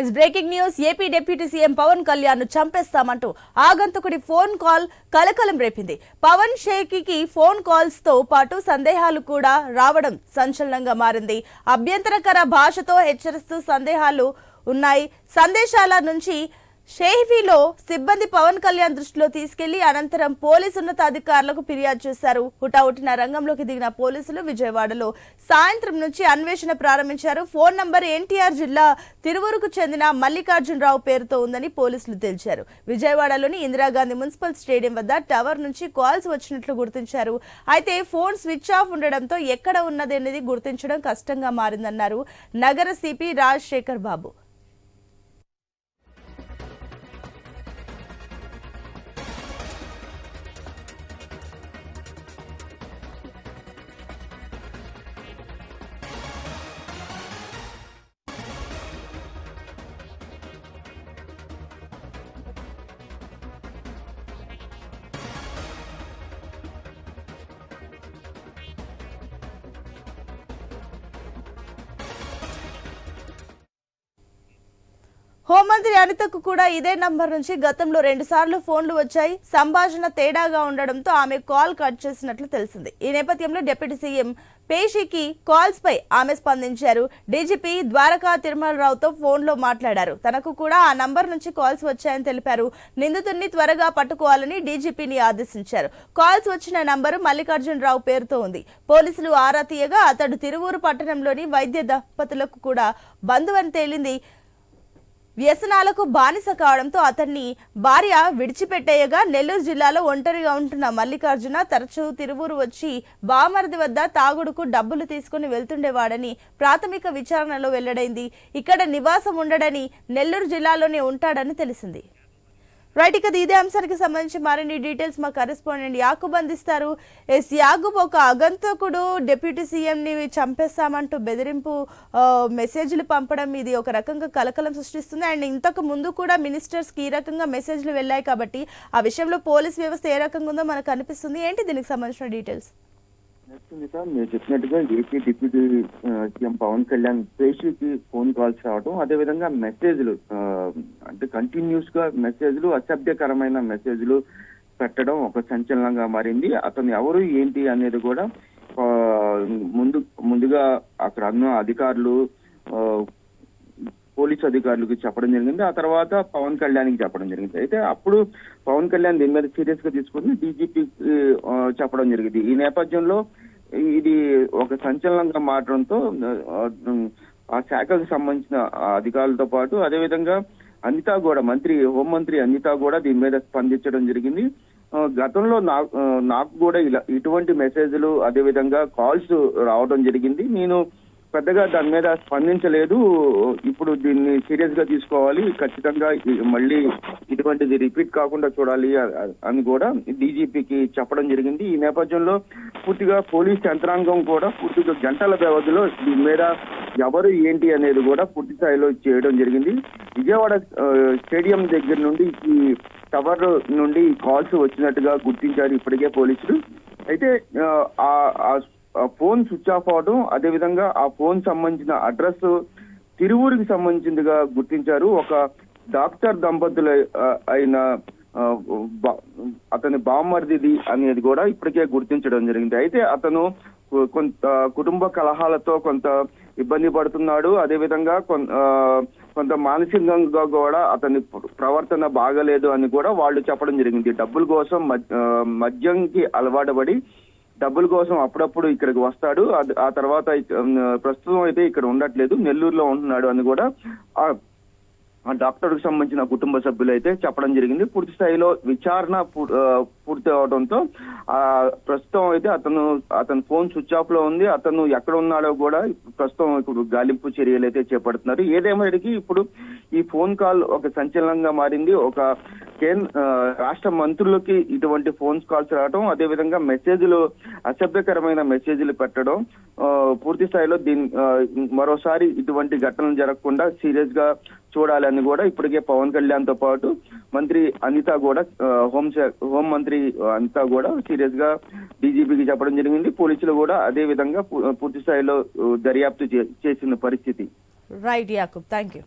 Is breaking news AP deputy CM Pawan కళ్యాణ్ను చంపేస్తామంటూ ఆగంతుకుడి phone call కలకలం రేపింది. పవన్ షేకి ఫోన్ కాల్స్తో పాటు సందేహాలు కూడా రావడం సంచలనంగా మారింది. అభ్యంతరకర భాషతో హెచ్చరిస్తూ సందేహాలు ఉన్నాయి. సందేశాల నుంచి షేహ్వీలో సిబ్బంది పవన్ కళ్యాణ్ దృష్టిలో తీసుకెళ్ళి అనంతరం పోలీసు ఉన్నతాధికారులకు ఫిర్యాదు చేశారు. హుటాహుటిన రంగంలోకి దిగిన పోలీసులు విజయవాడలో సాయంత్రం నుంచి అన్వేషణ ప్రారంభించారు. ఫోన్ నంబర్ ఎన్టీఆర్ జిల్లా తిరువురుకు చెందిన మల్లికార్జునరావు పేరుతో ఉందని పోలీసులు తెలిచారు విజయవాడలోని ఇందిరాగాంధీ మున్సిపల్ స్టేడియం వద్ద టవర్ నుంచి కాల్స్ వచ్చినట్లు గుర్తించారు. అయితే ఫోన్ స్విచ్ ఆఫ్ ఉండడంతో ఎక్కడ ఉన్నది అనేది గుర్తించడం కష్టంగా మారిందన్నారు నగర సిపి రాజశేఖర్ బాబు. హోంమంత్రి అనితకు కూడా ఇదే నంబర్ నుంచి గతంలో రెండు సార్లు ఫోన్లు వచ్చాయి. సంభాషణ తేడాగా ఉండడంతో ఆమె కాల్ కట్ చేసినట్లు తెలిసింది. ఈ నేపథ్యంలో డిప్యూటీ సీఎం పేషికి కాల్స్ పై ఆమె స్పందించారు. డీజీపీ ద్వారకా తిరుమలరావుతో ఫోన్లో మాట్లాడారు. తనకు కూడా ఆ నంబర్ నుంచి కాల్స్ వచ్చాయని తెలిపారు. నిందితుడిని త్వరగా పట్టుకోవాలని డీజీపీని ఆదేశించారు. కాల్స్ వచ్చిన నంబరు మల్లికార్జునరావు పేరుతో ఉంది. పోలీసులు ఆరా తీయగా అతడు తిరువూరు పట్టణంలోని వైద్య దంపతులకు కూడా బంధువని తేలింది. వ్యసనాలకు బానిస కావడంతో అతన్ని భార్య విడిచిపెట్టేయగా నెల్లూరు జిల్లాలో ఒంటరిగా ఉంటున్న మల్లికార్జున తరచూ తిరువూరు వచ్చి బామరిది వద్ద తాగుడుకు డబ్బులు తీసుకుని వెళ్తుండేవాడని ప్రాథమిక విచారణలో వెల్లడైంది. ఇక్కడ నివాసం ఉండడని నెల్లూరు జిల్లాలోనే ఉంటాడని తెలిసింది. రైట్ ఇక ఇదే అంశానికి సంబంధించి మరిన్ని డీటెయిల్స్ మా కరెస్పాండెంట్ యాకూబ్ అందిస్తారు ఎస్ యాకూబ్ ఒక అగంతకుడు డిప్యూటీ సీఎంని చంపేస్తామంటూ బెదిరింపు మెసేజ్లు పంపడం ఇది ఒక రకంగా కలకలం సృష్టిస్తుంది. అండ్ ఇంతకు ముందు కూడా మినిస్టర్స్కి ఈ రకంగా మెసేజ్లు వెళ్ళాయి కాబట్టి ఆ విషయంలో పోలీస్ వ్యవస్థ ఏ రకంగా ఉందో మనకు అనిపిస్తుంది. ఏంటి దీనికి సంబంధించిన డీటెయిల్స్? నచ్చింది సార్ మీరు చెప్పినట్టుగా AP deputy CM Pawan Kalyan పేషీకి phone calls రావడం అదేవిధంగా మెసేజ్లు అంటే కంటిన్యూస్గా మెసేజ్లు అసభ్యకరమైన మెసేజ్లు పెట్టడం ఒక సంచలనంగా మారింది. అతను ఎవరు ఏంటి అనేది కూడా ముందు ముందుగా అక్కడ అన్న అధికారులు పోలీస్ అధికారులకు చెప్పడం జరిగింది. ఆ తర్వాత పవన్ కళ్యాణ్కి చెప్పడం జరిగింది. అయితే అప్పుడు పవన్ కళ్యాణ్ దీని మీద సీరియస్గా తీసుకుని డీజీపీ చెప్పడం జరిగింది. ఈ నేపథ్యంలో ఇది ఒక సంచలనంగా మారడంతో ఆ, శాఖకు సంబంధించిన అధికారులతో పాటు అదేవిధంగా అనిత కూడా మంత్రి హోంమంత్రి అనిత కూడా దీని మీద స్పందించడం జరిగింది. గతంలో నాకు నాకు కూడా ఇలా ఇటువంటి మెసేజ్లు అదేవిధంగా కాల్స్ రావడం జరిగింది. నేను పెద్దగా దాని మీద స్పందించలేదు. ఇప్పుడు దీన్ని సీరియస్గా తీసుకోవాలి. ఖచ్చితంగా మళ్ళీ ఇటువంటిది రిపీట్ కాకుండా చూడాలి అని కూడా డీజీపీకి చెప్పడం జరిగింది. ఈ నేపథ్యంలో పూర్తిగా పోలీస్ యంత్రాంగం కూడా పూర్తిగా గంటల వ్యవధిలో దీని మీద ఎవరు ఏంటి అనేది కూడా పూర్తి స్థాయిలో చేయడం జరిగింది. విజయవాడ స్టేడియం దగ్గర నుండి ఈ టవర్ నుండి కాల్స్ వచ్చినట్టుగా గుర్తించారు ఇప్పటికే పోలీసులు. అయితే ఆ ఫోన్ స్విచ్ ఆఫ్ అవడం అదేవిధంగా ఆ ఫోన్ సంబంధించిన అడ్రస్ తిరువూరుకి సంబంధించిందిగా గుర్తించారు. ఒక డాక్టర్ దంపతులు అయిన అతని బామ్మర్దిది అనేది కూడా ఇప్పటికే గుర్తించడం జరిగింది. అయితే అతను కొంత కుటుంబ కలహాలతో కొంత ఇబ్బంది పడుతున్నాడు. అదేవిధంగా కొంత మానసికంగా కూడా అతని ప్రవర్తన బాగలేదు అని కూడా వాళ్ళు చెప్పడం జరిగింది. డబ్బుల కోసం మద్యంకి అలవాటు పడి డబ్బుల కోసం అప్పుడప్పుడు ఇక్కడికి వస్తాడు. ఆ తర్వాత ప్రస్తుతం అయితే ఇక్కడ ఉండట్లేదు. నెల్లూరులో ఉంటున్నాడు అని కూడా ఆ డాక్టర్కు సంబంధించిన కుటుంబ సభ్యులు అయితే చెప్పడం జరిగింది. పూర్తి స్థాయిలో విచారణ పూర్తి అవడంతో ఆ ప్రస్తుతం అయితే అతను అతని ఫోన్ స్విచ్ ఆఫ్లో ఉంది. అతను ఎక్కడ ఉన్నాడో కూడా ప్రస్తుతం ఇప్పుడు గాలింపు చర్యలు అయితే చేపడుతున్నారు. ఏదేమైనటికీ ఇప్పుడు ఈ ఫోన్ కాల్ ఒక సంచలనంగా మారింది. ఒక రాష్ట్ర మంత్రులకి ఇటువంటి ఫోన్స్ కాల్స్ రావడం అదేవిధంగా మెసేజ్లు అసభ్యకరమైన మెసేజ్లు పెట్టడం పూర్తి స్థాయిలో దీని మరోసారి ఇటువంటి ఘటనలు జరగకుండా సీరియస్గా చూడాలని కూడా ఇప్పటికే పవన్ కళ్యాణ్తో పాటు మంత్రి అనిత కూడా హోం హోం మంత్రి అనిత కూడా సీరియస్గా డీజీపీకి చెప్పడం జరిగింది. పోలీసులు కూడా అదే విధంగా పూర్తి స్థాయిలో దర్యాప్తు చే- చేసిన పరిస్థితి. Right Yakub thank you